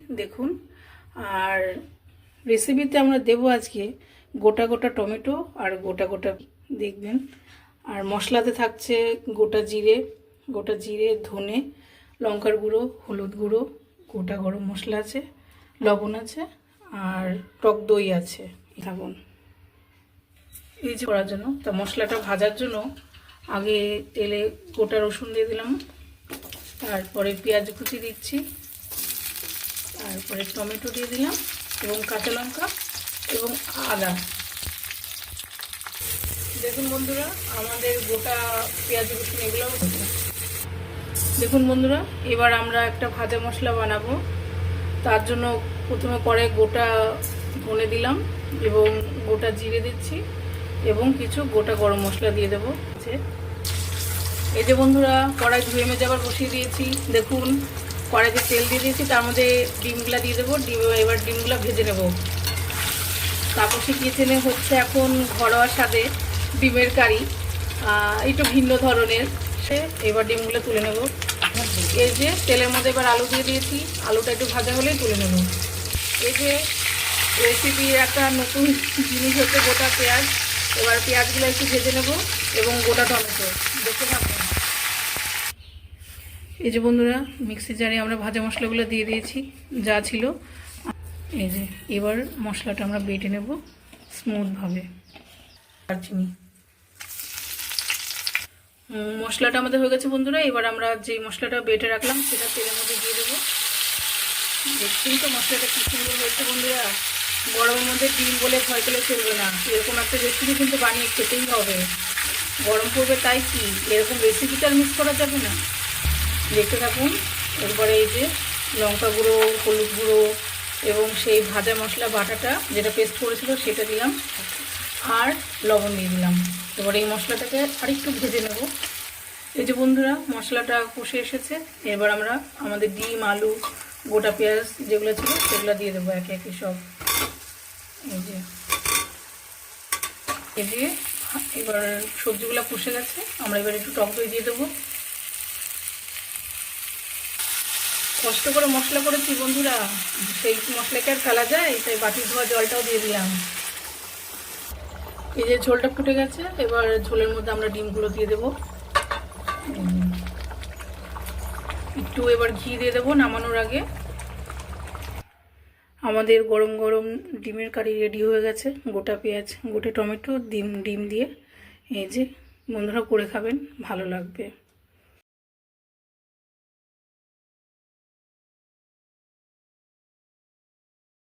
দেখুন, আর রেসিপিতে আমরা দেব আজকে গোটা গোটা টমেটো আর গোটা গোটা দেখবেন। আর মশলাতে থাকছে গোটা জিরে গোটা জিরে, ধনে, লঙ্কার গুঁড়ো, হলুদ গুঁড়ো, গোটা গরম মশলা আছে, লবণ আছে, আর টক দই আছে থাকুন যে করার জন্য। তা মশলাটা ভাজার জন্য আগে তেলে গোটা রসুন দিয়ে দিলাম। তারপরে পেঁয়াজ কুচি দিচ্ছি। তারপরে টমেটো দিয়ে দিলাম এবং কাঁচা লঙ্কা এবং আদা। দেখুন বন্ধুরা, আমাদের গোটা পেঁয়াজ রসুন এগুলো দেখুন বন্ধুরা, এবার আমরা একটা ভাজা মশলা বানাবো। তার জন্য প্রথমে কড়াই গোটা ধনে দিলাম এবং গোটা জিরে দিচ্ছি। এবং কিছু গোটা গরম মশলা দিয়ে দেবো। এই যে বন্ধুরা, কড়াই ধুয়ে মেজে আবার বসিয়ে দিয়েছি। দেখুন, কড়াইতে তেল দিয়ে দিয়েছি, তার মধ্যে ডিমগুলা দিয়ে দেবো। ডিম, এবার ডিমগুলো ভেজে নেব। তাপসী কিচেনে হচ্ছে এখন ঘরোয়া স্বাদে ডিমের কারি একটু ভিন্ন ধরনের। সে এবার ডিমগুলো তুলে নেব। এই যে তেলের মধ্যে এবার আলু দিয়ে দিয়েছি। আলুটা একটু ভাজা হলেই তুলে নেব। এই যে রেসিপির একটা নতুন জিনিস হচ্ছে গোটা পেঁয়াজ। এবার পেঁয়াজগুলো একটু ভেজে নেব এবং গোটা টমেটো। দেখতে থাকুন। এই যে বন্ধুরা মিক্সি জারে আমরা ভাজা মশলাগুলো দিয়ে দিয়েছি, যা ছিল। এই যে, এবার মশলাটা আমরা বেটে নেব স্মুথভাবে। দারচিনি। মশলাটা আমাদের হয়ে গেছে বন্ধুরা, এবার আমরা যে মশলাটা বেটে রাখলাম, সেটা তেলের মধ্যে দিয়ে দেবো। দেখছেন তো মশলাটা কি সুন্দর হয়েছে বন্ধুরা? গরমের মধ্যে ডিম বলে ভয় পেলে চলবে না। এরকম একটা রেসিপি কিন্তু বানিয়ে খেতেই হবে। গরম পড়বে তাই কি? এরকম রেসিপিটা আর মিস করা যাবে না। দেখতে থাকুন, এরপরে এই যে লঙ্কা গুঁড়ো, হলুদ গুঁড়ো এবং সেই ভাজা মশলা বাটাটা যেটা পেস্ট করেছিল সেটা দিলাম আর লবণ দিয়ে দিলাম। এবার এই মশলাটাকে আরেকটু ভেজে নেব। এই যে বন্ধুরা, মশলাটা কষে এসেছে। এবার আমরা আমাদের ডিম, আলু, গোটা পেঁয়াজ যেগুলো ছিল সেগুলো দিয়ে দেবো একে একে সব। এই যে। এই যে, এবার সবজিগুলো কষে গেছে, আমরা এবার একটু টক দই দিয়ে দেবো। কষ্ট করে মশলা করেছি বন্ধুরা, সেই মশলাকে আর ফেলা যায়, তাই বাটি ধোয়া জলটাও দিয়ে দিলাম। এই যে ঝোলটা ফুটে গেছে, এবার ঝোলের মধ্যে আমরা ডিমগুলো দিয়ে দেবো। একটু এবার ঘি দিয়ে দেবো নামানোর আগে। আমাদের গরম গরম ডিমের কারি রেডি হয়ে গেছে। গোটা পেঁয়াজ, গোটা টমেটো, ডিম ডিম দিয়ে এই যে বন্ধুরা করে খাবেন, ভালো লাগবে।